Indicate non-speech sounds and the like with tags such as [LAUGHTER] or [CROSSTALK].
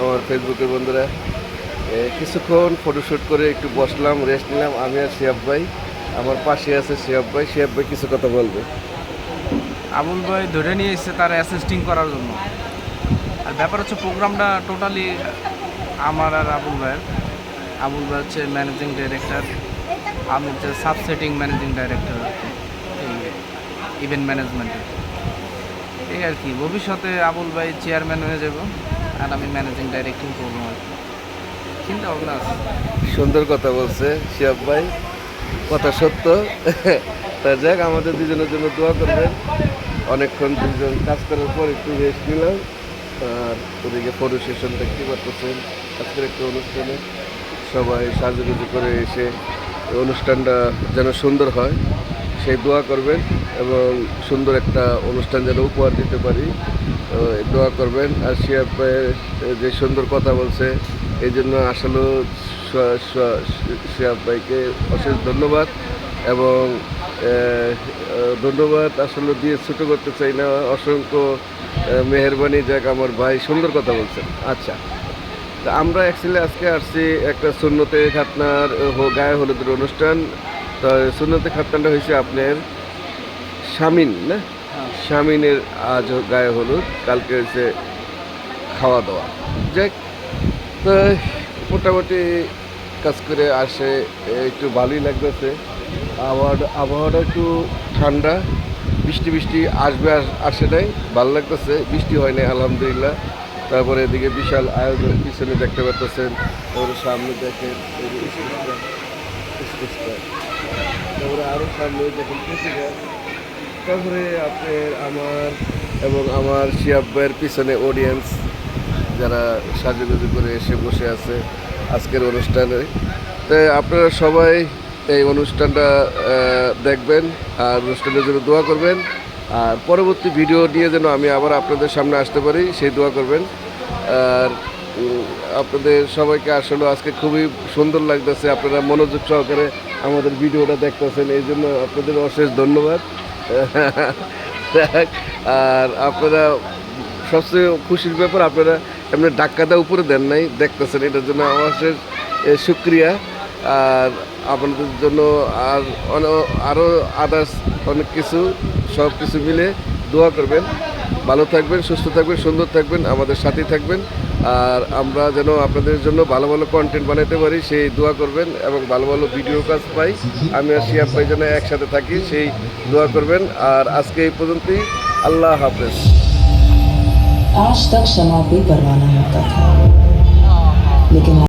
আমার ফেসবুকের বন্ধুরা। কিছুক্ষণ ফটোশ্যুট করে একটু বসলাম রেস্ট নিলাম। আমি আর শিয়াব ভাই, আমার পাশে আছে শিয়াব ভাই। শিয়াব ভাই কিছু কথা বলবে। আবুল ভাই ধরে নিয়ে এসেছে তার অ্যাসিস্টিং করার জন্য। আর ব্যাপার হচ্ছে প্রোগ্রামটা টোটালি আমার আর আবুল ভাইয়ের। আবুল ভাই হচ্ছে ম্যানেজিং ডাইরেক্টর আমি হচ্ছে সাবসেটিং ম্যানেজিং ডাইরেক্টর ইভেন্ট ম্যানেজমেন্টের এই আর কি, ভবিষ্যতে আবুল ভাই চেয়ারম্যান হয়ে যাব। আর আমি ম্যানেজিং ডাইরেক্টিং করব আর চিন্তা ভাবনা আছে সুন্দর কথা বলছে শিয়াব ভাই। কথা সত্য। [LAUGHS] তা যাক, আমাদের দুজনের জন্য দোয়া করবেন। অনেকক্ষণ দুজন কাজ করার পর একটু রেস্ট নিলাম। আর ওদিকে ফটো সেশন দেখতে পারতেছেন আজকের একটা অনুষ্ঠানে সবাই সাজুগুজু করে এসে অনুষ্ঠানটা যেন সুন্দর হয়। সেই দোয়া করবেন এবং সুন্দর একটা অনুষ্ঠান যেন উপহার দিতে পারি। দোয়া করবেন। আর ভাইয়ের যে সুন্দর কথা বলছে, এই জন্য আসলে শিয়াব ভাইকে অশেষ ধন্যবাদ এবং ধন্যবাদ আসলে দিয়ে ছোটো করতে চাই না। অসংখ্য মেহরবানি যাক আমার ভাই সুন্দর কথা বলছেন। আচ্ছা তা আমরা অ্যাকচুয়ালি আজকে আসছি একটা সুন্নতে খাতনার গায়ে হলুদের অনুষ্ঠান। তো সুন্নতে খাতনাটা হয়েছে আপনার শামিন না? শামিনের আজ গায়ে হলুদ কালকে হয়েছে খাওয়া দাওয়া যাক তো মোটামুটি কাজ করে আসে একটু ভালোই লাগতেছে। আবহাওয়াটা আবহাওয়াটা একটু ঠান্ডা বৃষ্টি বৃষ্টি আসবে আস- নাই ভালো লাগতেছে বৃষ্টি হয় নাই আলহামদুলিল্লাহ। তারপরে এদিকে বিশাল আয়োজন পিছনে দেখতে পাচ্ছেন তারপরে সামনে দেখেন তারপরে আরও সামনে দেখেন প্রতিকার তারপরে আপনার আমার এবং আমার শিয়াব্বের পিছনে অডিয়েন্স যারা সাজুগুজু করে এসে বসে আছে আজকের অনুষ্ঠানে। তো আপনারা সবাই এই অনুষ্ঠানটা দেখবেন আর অনুষ্ঠানের জন্য দোয়া করবেন। আর পরবর্তী ভিডিও নিয়ে যেন আমি আবার আপনাদের সামনে আসতে পারি, সেই দোয়া করবেন। আর আপনাদের সবাইকে আসলে আজকে খুবই সুন্দর লাগতেছে, আপনারা মনোযোগ সহকারে আমাদের ভিডিওটা দেখতেছেন, এই জন্য আপনাদের অশেষ ধন্যবাদ। আর আপনারা সবচেয়ে খুশির ব্যাপার, আপনারা এমনি ডাক্কাদা উপরে দেন নাই, দেখতেছেন, এটার জন্য আমার শেষ সুক্রিয়া আর আপনাদের জন্য আর আরও আদার্স অনেক কিছু সব কিছু মিলে দোয়া করবেন। ভালো থাকবেন, সুস্থ থাকবেন, সুন্দর থাকবেন, আমাদের সাথেই থাকবেন। আর আমরা যেন আপনাদের জন্য ভালো ভালো কন্টেন্ট বানাতে পারি সেই দোয়া করবেন এবং ভালো ভালো ভিডিও কাজ পাই আমি আর শিয়াব ভাই যেন একসাথে থাকি সেই দোয়া করবেন আর আজকে এই পর্যন্তই আল্লাহ হাফেজ आज तक शमा कोई परवाना होता था लेकिन